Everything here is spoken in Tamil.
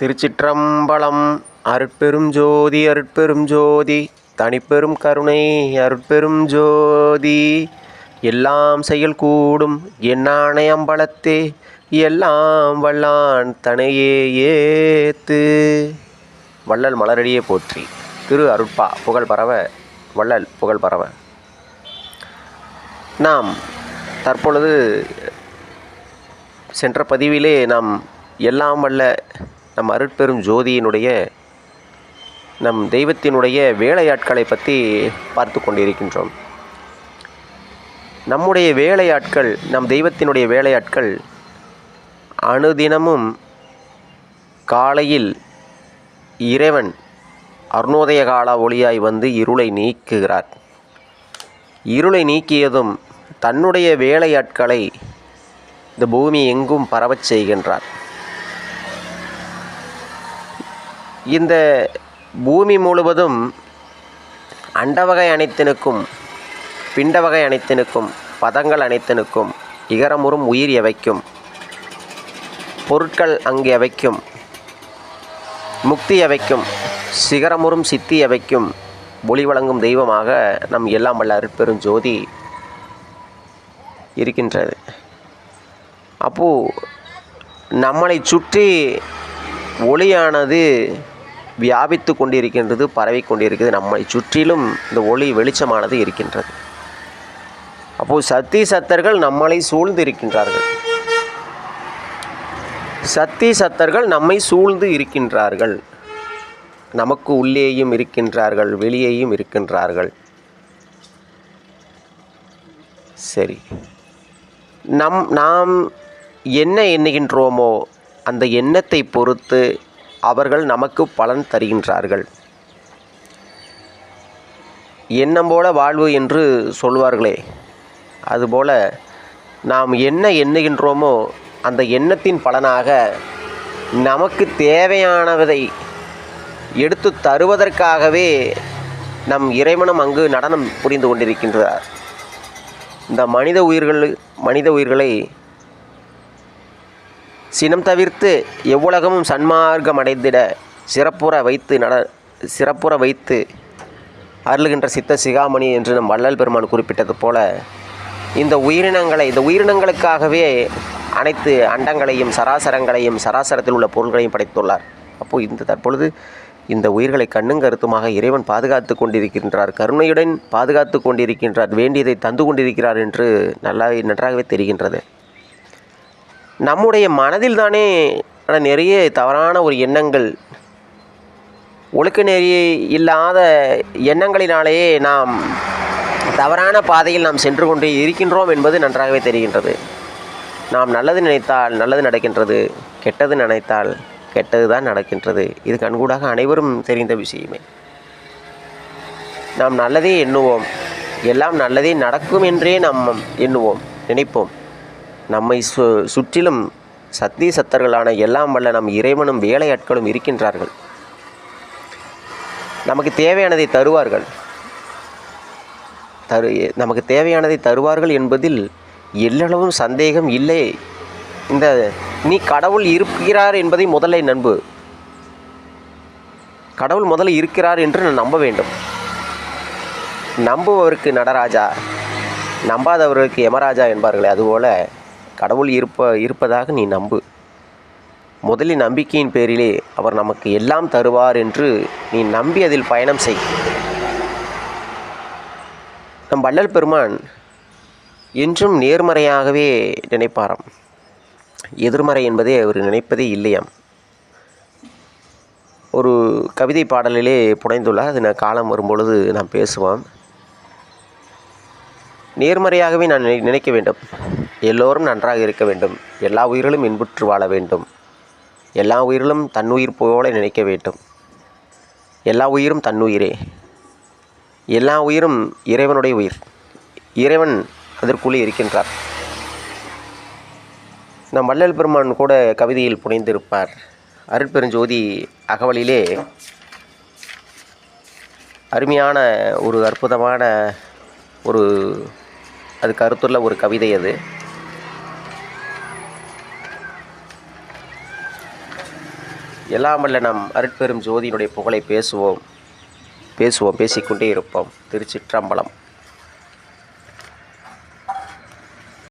திருச்சிற்றம்பலம் அருட்பெரும் ஜோதி அருட்பெரும் ஜோதி. தனிப்பெரும் கருணை அருட்பெரும் ஜோதி. எல்லாம் செயல் கூடும் எண்ணானை அம்பலத்தே எல்லாம் வல்லான் தனையே ஏத்து. வள்ளல் மலரடியே போற்றி. திரு அருட்பா புகழ் பரவ. வள்ளல் புகழ் பரவ. நாம் தற்பொழுது சென்ற பதிவிலே நாம் எல்லாம் வல்ல நம் அருட்பெரும் ஜோதியினுடைய நம் தெய்வத்தினுடைய வேலையாட்களை பற்றி பார்த்து கொண்டிருக்கின்றோம். நம்முடைய வேலையாட்கள் நம் தெய்வத்தினுடைய வேலையாட்கள் அணுதினமும் காலையில் இறைவன் அருணோதய கால ஒளியாய் வந்து இருளை நீக்குகிறார். இருளை நீக்கியதும் தன்னுடைய வேலையாட்களை இந்த பூமி எங்கும் பரவச் செய்கின்றார். இந்த பூமி முழுவதும் அண்டவகை அனைத்தினுக்கும் பிண்டவகை அனைத்தினுக்கும் பதங்கள் அனைத்தினுக்கும் இகரமுறும் உயிர் எவைக்கும்? பொருட்கள் அங்கே எவைக்கும்? முக்தி எவைக்கும்? சிகரமுறும் சித்தி எவைக்கும்? ஒளி வழங்கும் தெய்வமாக நம் எல்லாம் வல்ல அருட்பெரும் ஜோதி இருக்கின்றது. அப்போது நம்மளை சுற்றி ஒளியானது வியாபித்து கொண்டிருக்கின்றது பரவி கொண்டிருக்கிறது. நம்மை சுற்றிலும் இந்த ஒளி வெளிச்சமானது இருக்கின்றது. அப்போது சத்தி சத்தர்கள் நம்மளை சூழ்ந்து இருக்கின்றார்கள் சத்தி சத்தர்கள் நம்மை சூழ்ந்து இருக்கின்றார்கள். நமக்கு உள்ளேயும் இருக்கின்றார்கள் வெளியேயும் இருக்கின்றார்கள். சரி. நம் நாம் என்ன எண்ணுகின்றோமோ அந்த எண்ணத்தை பொறுத்து அவர்கள் நமக்கு பலன் தருகின்றார்கள். எண்ணம் போல வாழ்வு என்று சொல்வார்களே. அதுபோல நாம் என்ன எண்ணுகின்றோமோ அந்த எண்ணத்தின் பலனாக நமக்கு தேவையானதை எடுத்து தருவதற்காகவே நம் இறைவனும் அங்கு நடனம் புரிந்து கொண்டிருக்கின்றார். இந்த மனித உயிர்கள் மனித உயிர்களை சினம் தவிர்த்து எவ்வுலகமும் சன்மார்க்கம் அடைந்திட சிறப்புற வைத்து நட சிறப்புற வைத்து அருளுகின்ற சித்த சிகாமணி என்று நம் வள்ளல் பெருமான் குறிப்பிட்டது போல இந்த உயிரினங்களை இந்த உயிரினங்களுக்காகவே அனைத்து அண்டங்களையும் சராசரங்களையும் சராசரத்தில் உள்ள பொருள்களையும் படைத்துள்ளார். அப்போது இந்த தற்பொழுது இந்த உயிர்களை கண்ணும் கருத்துமாக இறைவன் பாதுகாத்து கொண்டிருக்கின்றார் கருணையுடன் பாதுகாத்து கொண்டிருக்கின்றார் வேண்டியதை தந்து கொண்டிருக்கிறார் என்று நல்லா நன்றாகவே தெரிகின்றது. நம்முடைய மனதில் தானே நிறைய தவறான ஒரு எண்ணங்கள். ஒழுக்க நெறி இல்லாத எண்ணங்களினாலேயே நாம் தவறான பாதையில் நாம் சென்று கொண்டே இருக்கின்றோம் என்பது நன்றாகவே தெரிகின்றது. நாம் நல்லது நினைத்தால் நல்லது நடக்கின்றது கெட்டது நினைத்தால் கெட்டது தான் நடக்கின்றது. இது கண்கூடாக அனைவரும் தெரிந்த விஷயமே. நாம் நல்லதே எண்ணுவோம். எல்லாம் நல்லதே நடக்கும் என்றே நாம் எண்ணுவோம் நினைப்போம். நம்மை சு சுற்றிலும் சத்திய சத்தர்களான எல்லாம் வல்ல நம் இறைவனும் வேலையாட்களும் இருக்கின்றார்கள். நமக்கு தேவையானதை தருவார்கள். தரு நமக்கு தேவையானதை தருவார்கள் என்பதில் எல்லளவும் சந்தேகம் இல்லை. இந்த நீ கடவுள் இருக்கிறார் என்பதை முதல்ல நம்பு கடவுள் முதல்ல இருக்கிறார் என்று நான் நம்ப வேண்டும். நம்புபவருக்கு நடராஜா நம்பாதவர்களுக்கு யமராஜா என்பார்களே அதுபோல் கடவுள் இருப்ப இருப்பதாக நீ நம்பு. முதலில் நம்பிக்கையின் பேரிலே அவர் நமக்கு எல்லாம் தருவார் என்று நீ நம்பி அதில் பயணம் செய். நம் வள்ளல் பெருமான் என்றும் நேர்மறையாகவே நினைப்பாராம். எதிர்மறை என்பதே அவர் நினைப்பதே இல்லையாம். ஒரு கவிதை பாடலிலே புனைந்துள்ளார். அது நான் காலம் வரும்பொழுது நான் பேசுவோம். நேர்மறையாகவே நான் நினை நினைக்க வேண்டும். எல்லோரும் நன்றாக இருக்க வேண்டும். எல்லா உயிர்களும் இன்புற்று வாழ வேண்டும். எல்லா உயிர்களும் தன்னுயிர் போல நினைக்க வேண்டும். எல்லா உயிரும் தன்னுயிரே. எல்லா உயிரும் இறைவனுடைய உயிர். இறைவன் அதற்குள்ளே இருக்கின்றார். நம் வள்ளல் பெருமான் கூட கவிதையில் புனைந்திருப்பார். அருட்பெருஞ்சோதி அகவலிலே அருமையான ஒரு அற்புதமான ஒரு அது கருத்துள்ள ஒரு கவிதை அது. எல்லாம் வல்ல நம் அருட்பெரும் ஜோதியினுடைய புகழை பேசுவோம் பேசுவோம் பேசிக்கொண்டே இருப்போம். திருச்சிற்றம்பலம்.